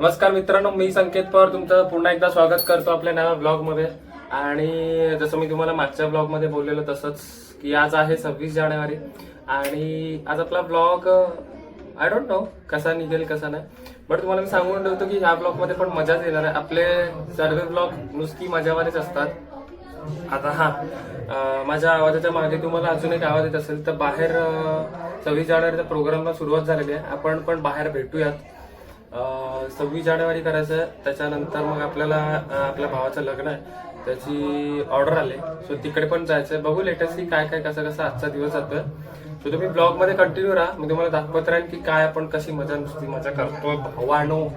नमस्कार मित्रांनो मी संकेत पवार तुमचं पुन्हा एकदा स्वागत करतो आपल्या नव्या ब्लॉगमध्ये. आणि जसं मी तुम्हाला मागच्या ब्लॉगमध्ये बोललेलो तसंच की आज आहे सव्वीस जानेवारी. आणि आज आपला ब्लॉग आय डोंट नो कसा निघेल कसा नाही. बट तुम्हाला मी सांगून ठेवतो की ह्या ब्लॉगमध्ये पण मजाच येणार आहे. आपले सर्व ब्लॉग नुसती मजावानेच असतात. आता हा माझ्या आवाजाच्या मागे तुम्हाला अजून एक आवाज येत असेल तर बाहेर सव्वीस जानेवारीच्या प्रोग्रामला सुरुवात झालेली आहे. आपण पण बाहेर भेटूयात. सव्वीस जानेवारी करायचं आहे त्याच्यानंतर मग आपल्याला आपल्या भावाचं लग्न आहे. त्याची ऑर्डर आली. सो तिकडे पण जायचं आहे बघू लेटेस्टली काय काय कसं कसं आजचा दिवस जातोय. सो तुम्ही ब्लॉगमध्ये कंटिन्यू राहा. मी तुम्हाला दाखवत राहीन की काय आपण कशी मजा नुसती मजा करतोय. भावानो.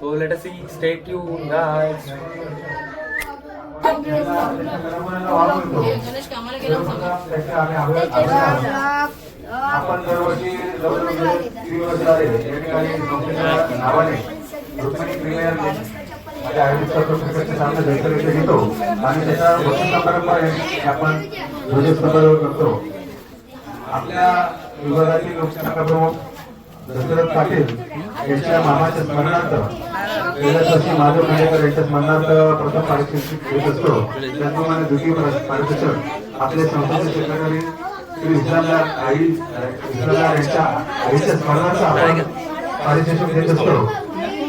So let see state you guys Ganesh कामाला? आपण दरवर्षी नावाने रुक्मिणी प्रीमियर लीगमध्ये आयोजित करतो क्रिकेटचे सामने बेहतर इथे घेतो. आणि त्याचा वसंत परंपरा आपण ध्वजस्तंभावर करतो. आपल्या विभागातील लोकसेना प्रमुख दशरथ पाटील यांच्या मामाच्या स्मरणार्थ गेल्या वर्षी माधव खांडेकर यांच्या स्मरणार्थ प्रथम पारितोषिक देत असतो. त्याचप्रमाणे द्वितीय पारितोषिक आपले संस्थेचे सेक्रेटरी श्री आई इस्लामदार यांच्या आईच्या स्मरणार्थ आपण पारितोषिक देत असतो.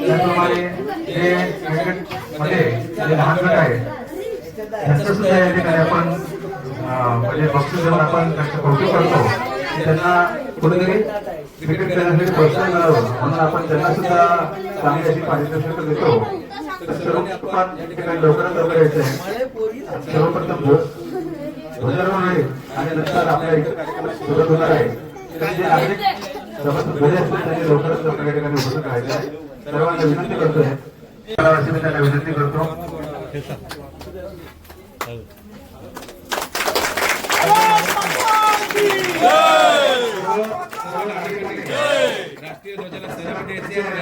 त्याप्रमाणे हे क्रिकेटमध्ये जे लहान गट आहे त्यांचं सुद्धा या ठिकाणी आपण म्हणजे बक्षीस देऊन आपण कौतुक करतो. त्यांना कुठेतरी क्रिकेट खेळण्यासाठी प्रोत्साहन मिळावं म्हणून आपण त्यांना सुद्धा चांगली अशी पारितोषिक देतो. लवकरात लवकर यायचं आहे. सर्वप्रथम ध्वजारोहण आहे आणि नंतर आपल्या इकडे कार्यक्रम सुरू होणार आहे. तर जे नागरिक सभासद घरी असतील त्यांनी लवकरात लवकर या ठिकाणी उपस्थित राहायचं आहे. सर्वांना विनंती करतोय मला मी त्यांना विनंती करतो. राष्ट्रीय ध्वजाला सलाम द्यायची आणि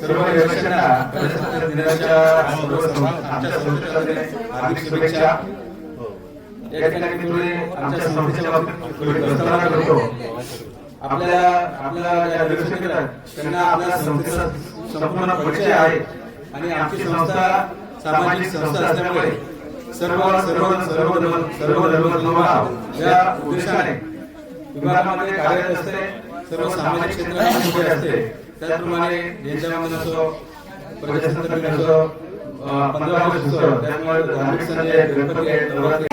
सर्व प्रजासत्ताक दिनाच्या आमच्या हार्दिक शुभेच्छा. या ठिकाणी मी आमच्या संस्थेच्या बाबतीत थोडी प्रस्तावना करतो. आपल्या आपल्या ज्या त्यांना आपल्या संस्थेचा संपूर्ण परिचय आहे. आणि आमची संस्था सामाजिक संस्था असल्यामुळे सर्व सर्व सर्व सर्व धर्म या उद्देशाने विभागामध्ये कार्यरत असते. सर्व सामाजिक क्षेत्रामध्ये असते. त्याचप्रमाणे ज्यांच्यामध्ये असो प्रजासत्ताक दिन असो पंधरा ऑगस्ट असो त्यामुळे धार्मिक सण जे आहेत, गणपती आहेत नवरात्री.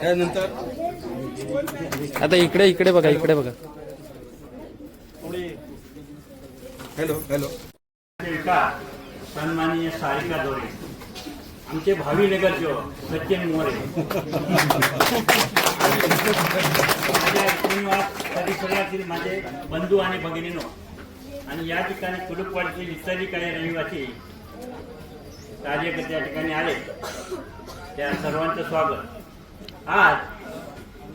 त्यानंतर आता इकडे इकडे बघा इकडे बघा. हॅलो हॅलो सन्माननीय सारिका दोरे. आमचे भावी नगरचे सचिन मोरे. माझ्या श्रीनिवास परिसरातील माझे बंधू आणि भगिनीनो आणि या ठिकाणी कुलुपवाडीतील इतरही काही रहिवासी कार्यकर्ते या ठिकाणी आले. त्या सर्वांचं स्वागत. आज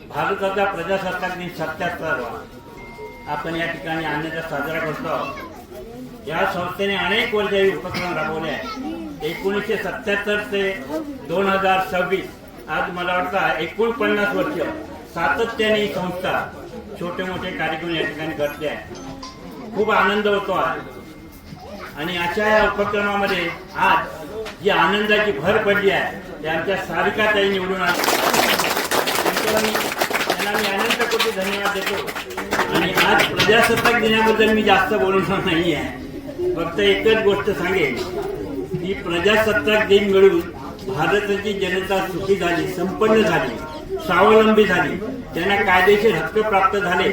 भारताचा प्रजासत्ताक दिन सत्याहत्तरावा आपण या ठिकाणी अन्यथा साजरा करतो आहोत. या संस्थेने अनेक वर्षाही उपक्रम राबवले आहेत. एकोणीसशे सत्याहत्तर ते दोन हजार सव्वीस. आज मला वाटतं एकोणपन्नास वर्ष सातत्याने ही संस्था छोटे मोठे कार्यक्रम या ठिकाणी करते आहे. खूप आनंद होतो आज आणि अशा या उपक्रमामध्ये आज जी आनंदाची भर पडली आहे ते आमच्या सारिका निवडून आल्या मी- त्यांना मी अनंत कोटी धन्यवाद देतो. आणि आज प्रजासत्ताक दिनाबद्दल मी जास्त बोलणार नाही आहे फक्त एकच गोष्ट सांगेन. ही प्रजासत्ताक दिन मिळून भारताची जनता सुखी झाली संपन्न झाली स्वावलंबी झाली त्यांना कायदेशीर हक्क प्राप्त झाले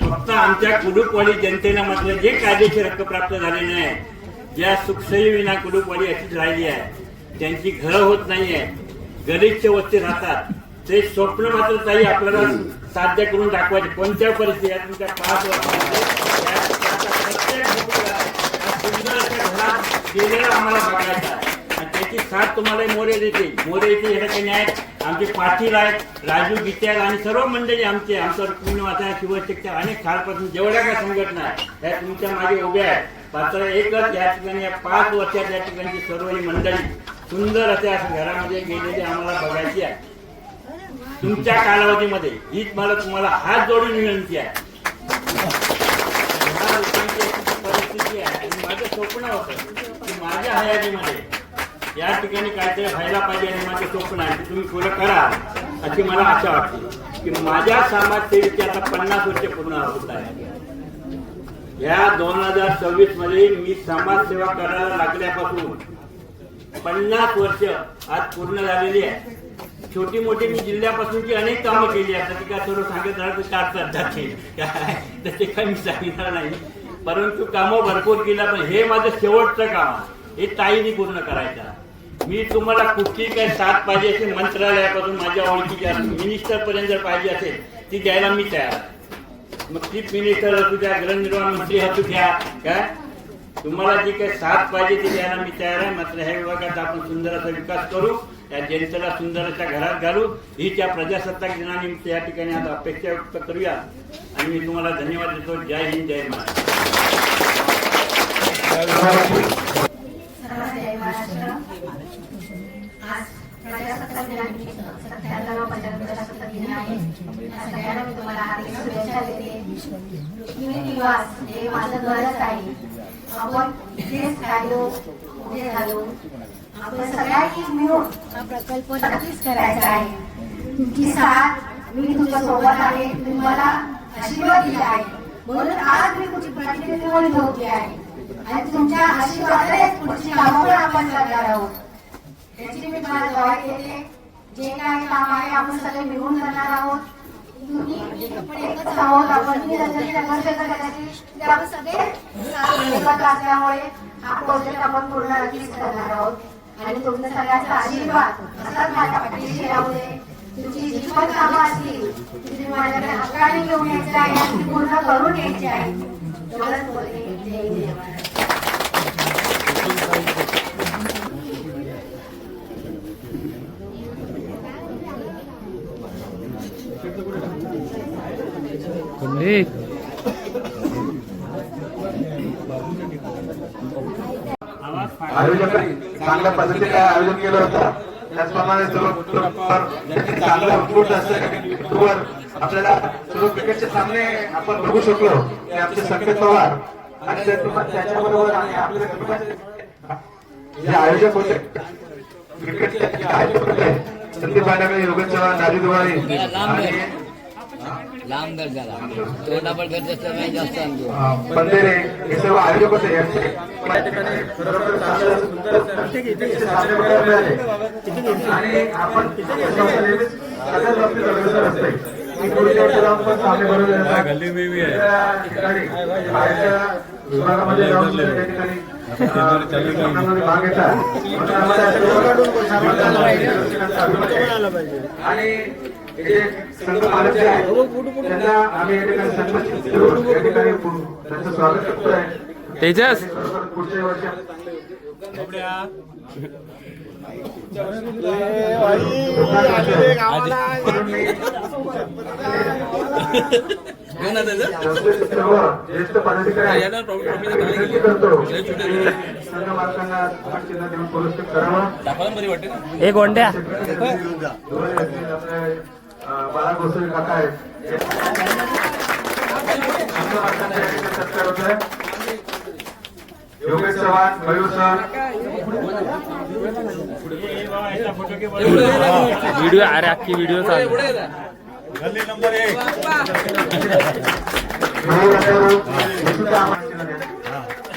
फक्त आमच्या कुडूपवाडी जनतेला मात्र जे कायदेशीर हक्क प्राप्त झाले नाही ज्या सुखसोयी विना कुडूपवाडी अशीच राहिली आहे त्यांची घरं होत नाही आहे गरीबचे वस्ती राहतात ते स्वप्न मात्र ताई आपल्याला साध्य करून दाखवायचे कोणत्या परिस्थिती आहे तुमच्या पाच वर्षामध्ये केलेला आम्हाला बघायचा आहे. आणि त्याची साथ तुम्हाला मोरे देते. मोरे येते हे ठिकाणी आहेत आमचे पाटील आहेत राजू गीत्याल आणि सर्व मंडळी आमचे आमचं पुण्यवाचा शिवशक्ती अनेक काळपासून जेवढ्या काय संघटना आहेत त्या तुमच्या मागे उभ्या आहेत. मात्र एकच या ठिकाणी या पाच वर्षात या ठिकाणची सर्व ही मंडळी सुंदर अशा घरामध्ये गेलेली आम्हाला बघायची आहे. तुमच्या कालावधीमध्ये हीच मला तुम्हाला हात जोडून विनंती आहे. परिस्थिती आहे आणि माझं स्वप्न होतं माझ्या हयातीमध्ये. या ठिकाणी काहीतरी व्हायला पाहिजे आणि माझं स्वप्न आहे तुम्ही पुढे करा अशी मला आशा वाटते. की माझ्या समाजसेवेची आता पन्नास वर्ष पूर्ण होत आहे. या दोन हजार सव्वीसमध्ये मी समाजसेवा करायला लागल्यापासून पन्नास वर्ष आज पूर्ण झालेली आहे. छोटी मोठी मी जिल्ह्यापासूनची अनेक कामं केली आहेत. काय सर्व सांगत राहतो चार जाते त्याचे तर मी सांगणार नाही. परंतु कामं भरपूर केल्या पण हे माझं शेवटचं काम आहे. हे ताईनी पूर्ण करायचं मी तुम्हाला कुठली काय साथ पाहिजे असेल मंत्रालयापासून माझ्या ओळखीच्या मिनिस्टर पर्यंत जर पाहिजे असेल ती द्यायला मी तयार मग चीफ मिनिस्टर असू द्या गृहनिर्माण मंत्री असू द्या काय? तुम्हाला जी काही साथ पाहिजे ती द्यायला मी तयार आहे. मात्र ह्या विभागात आपण सुंदर असा विकास करू. या जनतेला सुंदर अशा घरात घालू. ही त्या प्रजासत्ताक दिनानिमित्त या ठिकाणी आता अपेक्षा व्यक्त करूया. आणि मी तुम्हाला धन्यवाद देतो. जय हिंद जय महाराष्ट्र. आपण आपण सगळ्यांनी मिळून हा प्रकल्प नक्कीच करायचा आहे. तुमची साथ मी तुमच्यासोबत आहे. तुम्ही मला आशीर्वाद दिला आहे. म्हणून आज मी तुमची प्रतिनिधी म्हणून होती आहे. आणि तुमच्या आशीर्वादानेच पुढची कामं पण आपण करणार आहोत. याची मी तुम्हाला ग्वाही देते. जे काही काम आहे आपण सगळे मिळून करणार आहोत. असल्यामुळे हा प्रोजेक्ट आपण पूर्ण नक्कीच करणार आहोत. आणि तुमच्या सगळ्यांचा आशीर्वाद. असाच माझ्या पाठीशी राहू दे तुमची जी पण कामं असतील तुम्ही माझ्याकडे हक्काने घेऊन यायची आहे आणि पूर्ण करून घ्यायची आहे. एवढंच बोलते. जय आयोजक चांगल्या पद्धतीने आयोजन केलं होतं त्याचप्रमाणे चांगलं उत्स्फूर्त असं आपल्याला सर्व क्रिकेटचे सामने आपण बघू शकलो की आमचे संकेत पवार. आणि त्याच्याबरोबर आणि आपले जे आयोजक होते क्रिकेटचे संदीप भांडागळे योगेश चव्हाण राजू दिवाळी आणि लांब दर झाला. तो डबल करत असल्यामुळे जास्त हे सामने बघायला मिळाले. आणि आपण नेहमीच सगळ्याच बाबतीत अग्रेसर असते की पुढच्या वर्षी जाऊन पण सामने बरोबर येतात. वेगवेगळ्या ठिकाणी बाहेरच्या विभागामध्ये जाऊन त्या ठिकाणी अं, सामन्यांमध्ये भाग घेतात म्हणून आम्हाला अशा लोकांना आणि हे जे संघ मालक जे आहेत त्यांना आम्ही या ठिकाणी सन्मानित करून या ठिकाणी त्यांचं स्वागत करतोय तेजस खरोखर पुढच्या वर्षी सर्व ज्येष्ठ पदाधिकारी आहेत. विनंती करतो की संघ मालकांना चिन्ह देऊन पुरस्कृत करावं एक वंड्या बाळा गोसावी काका आहेत योगेश चव्हाण मयूर सर व्हिडिओ अरे अख्खी व्हिडिओ चालू गल्ली नंबर एक हे.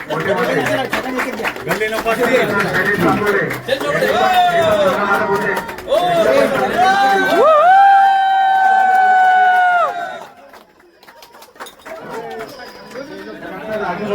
मोठे मोठे गल्ली नंबर तीन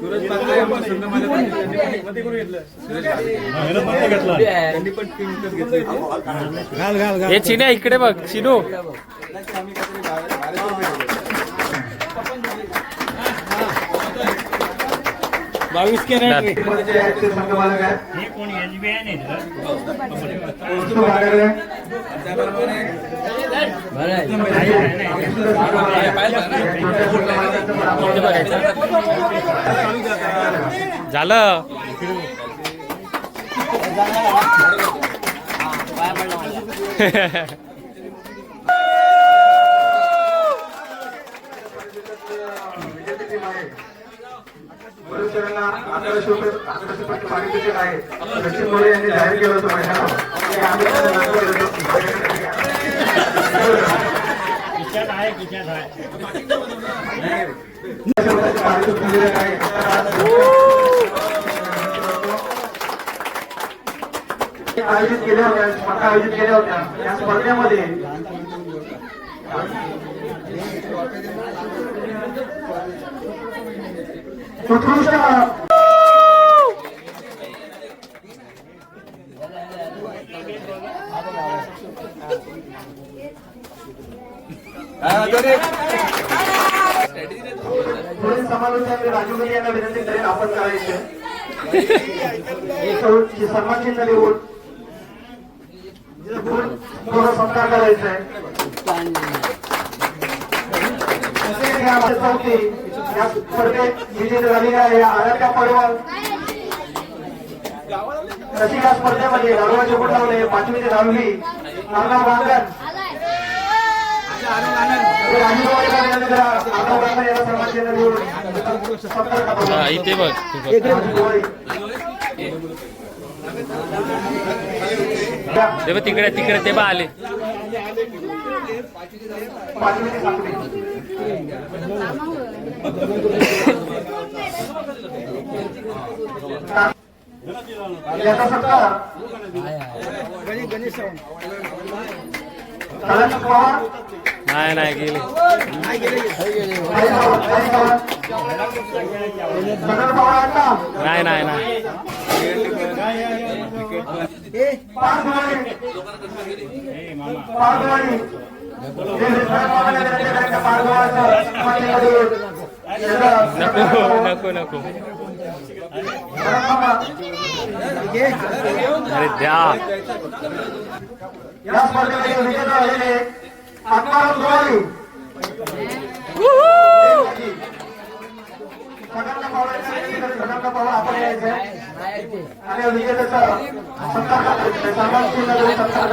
होते किरण ठाकरे हे चिन्या इकडे बघ चिनू. बावीस कॅरेट. हे कोणी एसबीआय नाही झालं. अकराशे अकराशे पारितोषिक सचिन मोरे यांनी जाहीर केलं होतं आहे. आयोजित केल्या होत्या स्पर्धा आयोजित केल्या होत्या. या स्पर्धेमध्ये उत्कृष्ट. पुढील समालोचक राजू यांना विनंती करेन आपण करायचे. सन्मान चिन्ह देऊन थोडं सत्कार करायचा आहे. चौथी या स्पर्धेत विजेते झालेल्या आहे आराध्या या स्पर्धेमध्ये दारुवाचे गुण लावले पाचवी ते दहावी करा. इथे बघ. ते तिकडे तिकडे ते बा आले. पाचवी ते नाही नाही गेले. नाही नाही नाही. नको नको नको. अरे द्या. या स्पर्धेमध्ये विजेता झालेले आत्माराम गोवाळू सगळ्यांना सगळ्यांना आपण आणि विजेत्याचा सत्कार सन्मान सत्कार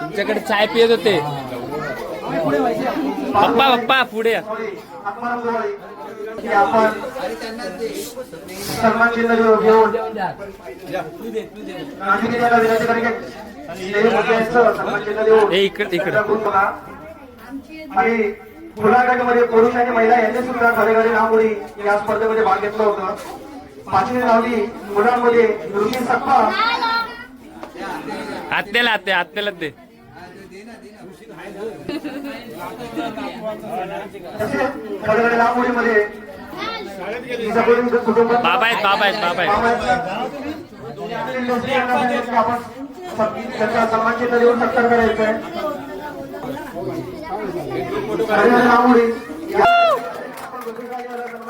तुमच्याकडे चाय पियत होते. पप्पा पप्पा पुढे इकडे इकडे आणि खुलागटमध्ये पुरुष आणि महिला यांनी सुद्धा घरे घरी रांगोळी या. स्पर्धेमध्ये भाग घेतला होता पाचवी दहावी मुलांमध्ये ऋषी सप्पा आत्याला आत्या आत्याला दे. कुटुंब बाबा आहेत बाबा आहेत बाबा आहेत. आपण त्यांचा सन्मान चिन्ह देऊन सत्कार करायचा आहे. घरे घरी रांगोळी या- आपण गुजरातीवाला सन्मान सत्कार करायचे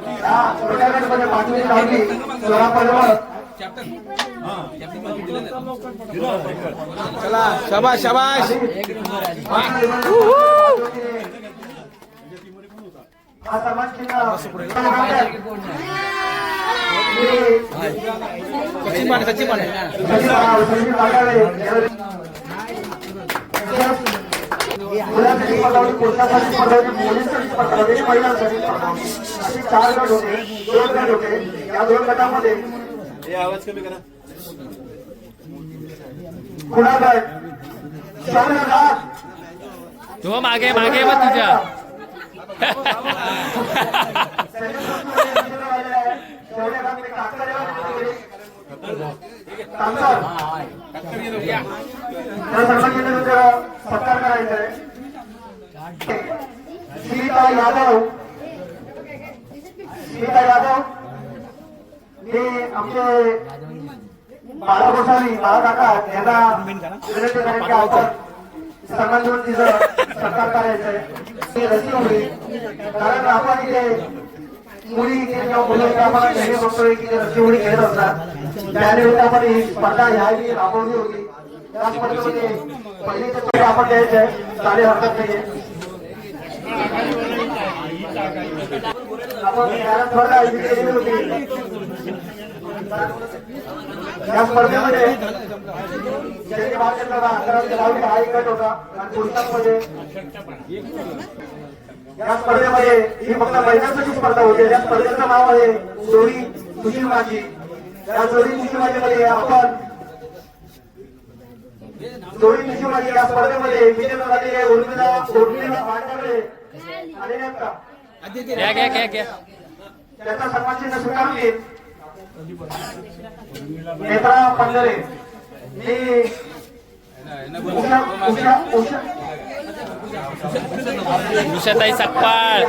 टोर्नामेंटमध्ये पाचवी लावली सोळा पडवळ शाबाश शाबाश चिन्ह सचिन माने सचिन माने पुरुषांसाठी मुलींसाठी महिलांसाठी चार गट होते दोन गट होते या दोन गटामध्ये गट चार तू मागे मागे मग तुझ्या सत्कार करायचा आहे सीता यादव सीता यादव हे आमचे बाळा गोसावी बाळा काका यांना विनंती करेन की आपण सन्मान देऊन तिचं सत्कार करायचा आहे ती रसी कारण आपण इथे मुली इथे की उडी खेळत असतात त्यानिमित्त आपण ही स्पर्धा राबवली होती. त्या स्पर्धेमध्ये आपण द्यायचे आहे चालेल हरकत नाहीये. आपण स्पर्धा आयोजित केलेली होती. या स्पर्धेमध्ये भाग घेतला होता अकरा ते दहावी हा एक गट होता. आणि पुरुषांमध्ये या स्पर्धेमध्ये ही फक्त महिलांसाठी स्पर्धा होती. या स्पर्धेचं नाव आहे जोडी सुशील माझी. या जोडी सुशील माझीमध्ये आपण जोडी सुशील माझी या स्पर्धेमध्ये विजेता झालेले उर्मिला उर्मिला भांडारे आलेले आहेत का? घ्या घ्या घ्या घ्या. त्याचा स्वीकारून घेईल नेत्रा ही उषा उषा उषा उषाताई सकपाळ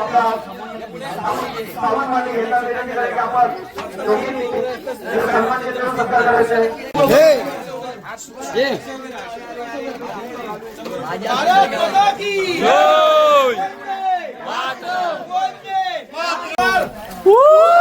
Woo!